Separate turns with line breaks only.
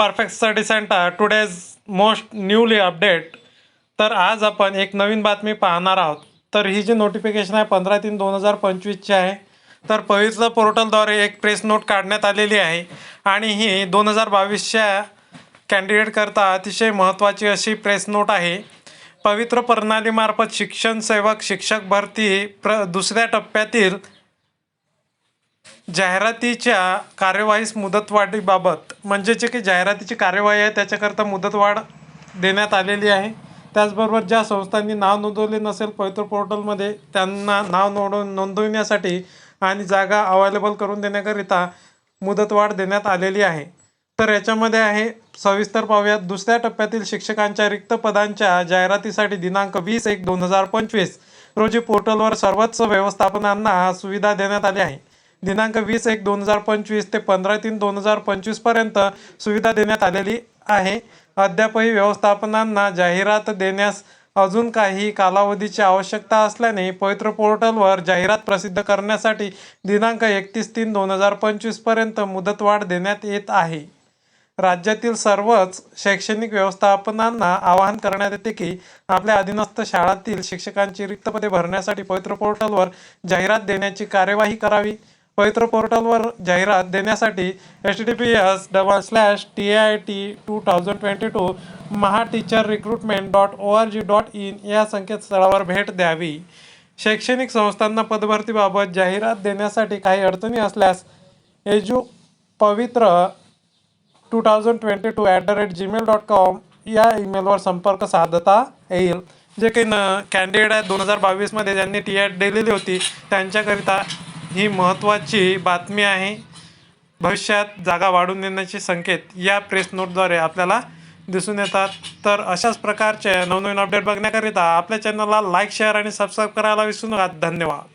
Perfect study centre today's most newly update तर आज आपण एक नवीन बातमी पाहणार आहोत. तर ही जी नोटिफिकेशन आहे पंधरा तीन दोन हजार पंचवीसची आहे. तर पवित्र पोर्टलद्वारे एक प्रेस नोट काढण्यात आलेली आहे. आणि ही दोन हजार बावीसच्या कॅन्डिडेटकरता अतिशय महत्त्वाची अशी प्रेस नोट आहे. पवित्र प्रणालीमार्फत शिक्षण सेवक शिक्षक भरती प्र दुसऱ्या टप्प्यातील जाहिरातीच्या कार्यवाहीस मुदतवाढीबाबत म्हणजे जे काही जाहिरातीची कार्यवाही आहे त्याच्याकरता मुदतवाढ देण्यात आलेली आहे. त्याचबरोबर ज्या संस्थांनी नाव नोंदवले नसेल पवित्र पोर्टलमध्ये त्यांना नाव नोंदव नोंदविण्यासाठी आणि जागा अवेलेबल करून देण्याकरिता मुदतवाढ देण्यात आलेली आहे. तर याच्यामध्ये आहे सविस्तर पाहूयात. दुसऱ्या टप्प्यातील शिक्षकांच्या रिक्त पदांच्या जाहिरातीसाठी दिनांक वीस एक दोन हजार पंचवीस रोजी पोर्टलवर सर्वच व्यवस्थापनांना सुविधा देण्यात आली आहे. दिनांक वीस एक दोन हजार पंचवीस ते पंधरा तीन दोन हजार पंचवीसपर्यंत सुविधा देण्यात आलेली आहे. अद्यापही व्यवस्थापनांना जाहिरात देण्यास अजून काही कालावधीची आवश्यकता असल्याने पवित्र पोर्टलवर जाहिरात प्रसिद्ध करण्यासाठी दिनांक एकतीस तीन दोन हजार पंचवीसपर्यंत मुदतवाढ देण्यात येत आहे. राज्यातील सर्वच शैक्षणिक व्यवस्थापनांना आवाहन करण्यात येते की आपल्या अधीनस्थ शाळांतील शिक्षकांची रिक्त पदे भरण्यासाठी पवित्र पोर्टलवर जाहिरात देण्याची कार्यवाही करावी. पवित्र पोर्टलवर जाहिरात देण्यासाठी H D P S double slash T I T two thousand twenty two maha teacher recruitment dot O R G dot in या संकेतस्थळावर भेट द्यावी. शैक्षणिक संस्थांना पदभरतीबाबत जाहिरात देण्यासाठी काही अडचणी असल्यास edu Pavitra two thousand twenty two at the rate Gmail dot com या ईमेलवर संपर्क साधता येईल. जे काही न कॅन्डिडेट आहेत दोन हजार बावीसमध्ये ज्यांनी टी ॲट दिलेली होती त्यांच्याकरिता ही महत्त्वाची बातमी आहे. भविष्यात जागा वाढवून देण्याचे संकेत या प्रेस नोटद्वारे आपल्याला दिसून येतात. तर अशाच प्रकारचे नवनवीन अपडेट बघण्याकरिता आपल्या चॅनलला लाईक शेअर आणि सबस्क्राईब करायला विसरू नका. धन्यवाद.